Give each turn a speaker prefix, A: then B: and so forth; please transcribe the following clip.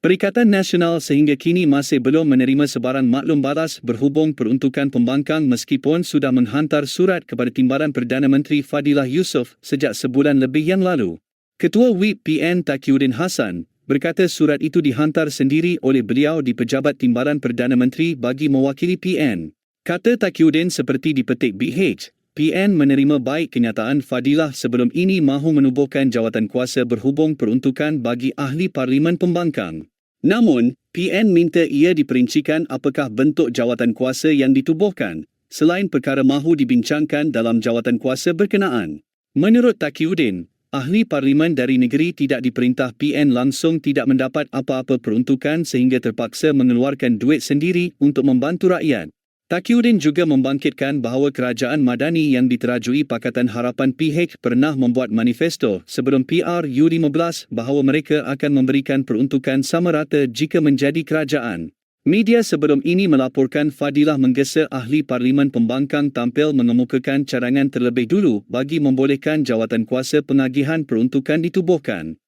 A: Perikatan Nasional sehingga kini masih belum menerima sebarang maklum balas berhubung peruntukan pembangkang meskipun sudah menghantar surat kepada Timbalan Perdana Menteri Fadilah Yusof sejak sebulan lebih yang lalu. Ketua WIP PN Takiuddin Hassan berkata surat itu dihantar sendiri oleh beliau di Pejabat Timbalan Perdana Menteri bagi mewakili PN. Kata Takiuddin seperti dipetik BH, PN menerima baik kenyataan Fadilah sebelum ini mahu menubuhkan jawatan kuasa berhubung peruntukan bagi ahli parlimen pembangkang. Namun, PN minta ia diperincikan apakah bentuk jawatan kuasa yang ditubuhkan, selain perkara mahu dibincangkan dalam jawatan kuasa berkenaan. Menurut Takiuddin, ahli parlimen dari negeri tidak diperintah PN langsung tidak mendapat apa-apa peruntukan sehingga terpaksa mengeluarkan duit sendiri untuk membantu rakyat. Takiuddin juga membangkitkan bahawa kerajaan Madani yang diterajui Pakatan Harapan PH pernah membuat manifesto sebelum PR U15 bahawa mereka akan memberikan peruntukan sama rata jika menjadi kerajaan. Media sebelum ini melaporkan Fadilah menggesa ahli parlimen pembangkang tampil mengemukakan cadangan terlebih dulu bagi membolehkan jawatan kuasa pengagihan peruntukan ditubuhkan.